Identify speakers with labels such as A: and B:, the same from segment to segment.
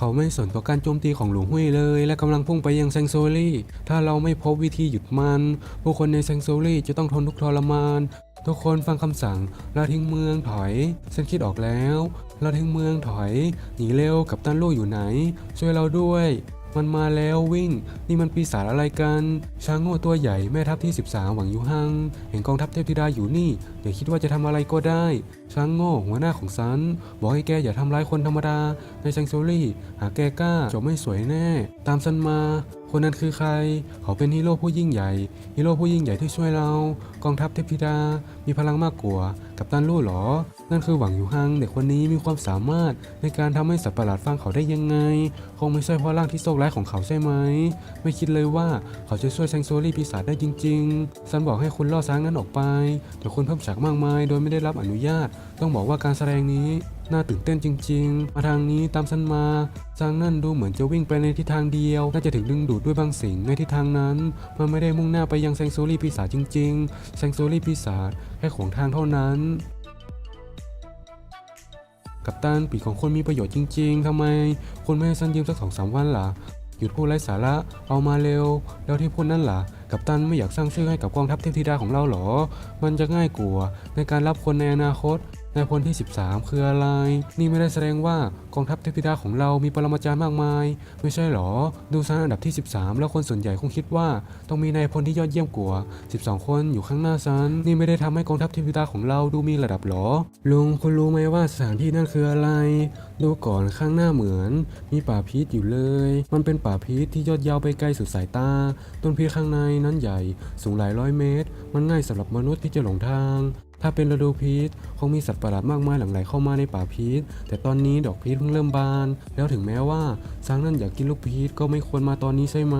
A: เขาไม่สนต่อการโจมตีของหลวงหุยเลย และกำลังพุ่งไปยังแซงโซลี่ ถ้าเราไม่พบวิธีหยุดมัน ผู้คนในแซงโซลี่จะต้องทนทุกข์ทรมาน ทุกคนฟังคำสั่ง เราทิ้งเมืองถอย ฉันคิดออกแล้ว เราทิ้งเมืองถอย หนีเร็วกับตันลูกอยู่ไหน ช่วยเราด้วย มันมาแล้ววิ่ง นี่มันปีศาจอะไรกัน ช้างโง่ตัวใหญ่แม่ทัพที่ 13 หวังยูฮัง เห็นกองทัพเทพธิดาอยู่นี่ อย่าคิดว่าจะทำอะไรก็ได้ ช้างโง่หัวหน้าของฉัน บอกให้แกอย่าทำร้ายคนธรรมดา ในแซงโซลี่ หากแกกล้าจบไม่สวยแน่ ตามฉันมา คนนั้นคือใคร เขาเป็นฮีโร่ผู้ยิ่งใหญ่ ฮีโร่ผู้ยิ่งใหญ่ที่ช่วยเรา กองทัพเทพธิดา มีพลังมากกว่า กับตันลู่หรอ นั่นคือหวังอยู่ฮังเด็กคนนี้มีความสามารถในการทำให้สัตว์ประหลาดฟังเขาได้ยังไง คงไม่ใช่เพราะร่างที่โชคร้ายของเขาใช่ไหม ไม่คิดเลยว่าเขาจะช่วยแซงโซลี่ปีศาจได้จริงๆ ฉันบอกให้คุณล่อช้างนั้นออกไป แต่คุณเพิ่มฉากมากมาย โดยไม่ได้รับอนุญาต ต้องบอกว่าการแสดงนี้ น่าตื่นเต้นจริง ๆ มาทางนี้ตามฉันมาช้างนั่นดูเหมือนจะวิ่งไปในทิศทางเดียว น่าจะถึงดึงดูดด้วยบางสิ่งในทิศทางนั้น มันไม่ได้มุ่งหน้าไปยังแซงโซลี่ปีศาจจริงๆแซงโซลี่ปีศาจแค่ขวงทางเท่านั้น กัปตันปีกของคนมีประโยชน์จริง ๆทำไมคุณไม่ให้ฉันยืมสักสองสามวันล่ะหยุดพูดไร้สาระเอามาเร็ว แล้วที่พูดนั่นล่ะ กัปตันไม่อยากสร้างชื่อให้กับกองทัพเทพธิดาของเราเหรอ มันจะง่ายกว่าในการรับคนในอนาคต ในพลที่ 13 คืออะไร นี่ไม่ได้แสดงว่ากองทัพเทพธิดาของเรามีปรมาจารย์มากมาย ไม่ใช่หรอ ดูซันอันดับที่ 13 แล้วคนส่วนใหญ่คงคิดว่า ต้องมีนายพลที่ยอดเยี่ยมกว่า 12 คนอยู่ข้างหน้าซันนี่ไม่ได้ทำให้กองทัพเทพธิดาของเราดูมีระดับหรอ ลุงคุณรู้ไหมว่าสถานที่นั่นคืออะไร ดูก่อนข้างหน้าเหมือน มีป่าพีชอยู่เลย มันเป็นป่าพีชที่ยอดยาวไปไกลสุดสายตา ต้นพีชข้างในนั้นใหญ่ สูงหลายร้อยเมตร มันง่ายสำหรับมนุษย์ที่จะหลงทาง ถ้าเป็นฤดูพีชคงมีสัตว์ประหลาดมากมายหลั่งไหลเข้ามาในป่าพีชแต่ตอนนี้ดอกพีชเพิ่งเริ่มบาน แล้วถึงแม้ว่าช้างนั่นอยากกินลูกพีชก็ไม่ควรมาตอนนี้ใช่ไหม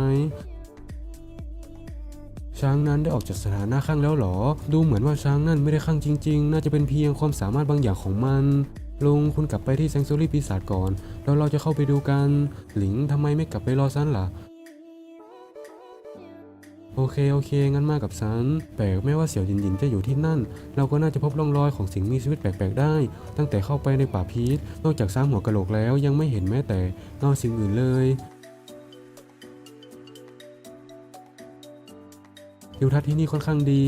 A: ช้างนั้นได้ออกจากสถานะข้างแล้วหรอ ดูเหมือนว่าช้างนั่นไม่ได้ข้างจริง ๆ น่าจะเป็นเพียงความสามารถบางอย่างของมัน ลุงคุณกลับไปที่แซงโซลี่ปีศาจก่อน แล้วเราจะเข้าไปดูกัน หลิงทำไมไม่กลับไปรอซันล่ะ โอเคโอเค งั้นมากับฉันแปลกไม่ว่าเสี่ยวหยินหยินจะอยู่ที่นั่น เราก็น่าจะพบร่องรอยของสิ่งมีชีวิตแปลกๆได้ ตั้งแต่เข้าไปในป่าพีชนอกจากซ้ำหัวกะโหลกแล้วยังไม่เห็นแม้แต่เงาสิ่งอื่นเลยทิวทัศน์ที่นี่ค่อนข้างดี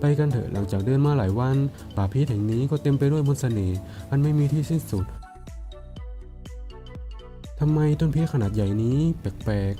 A: ไปกันเถอะหลังจากเดินมาหลายวัน ป่าพีชแห่งนี้ก็เต็มไปด้วยมนต์เสน่ห์อันไม่มีที่สิ้นสุด ทำไมต้นพีชขนาดใหญ่นี้แปลก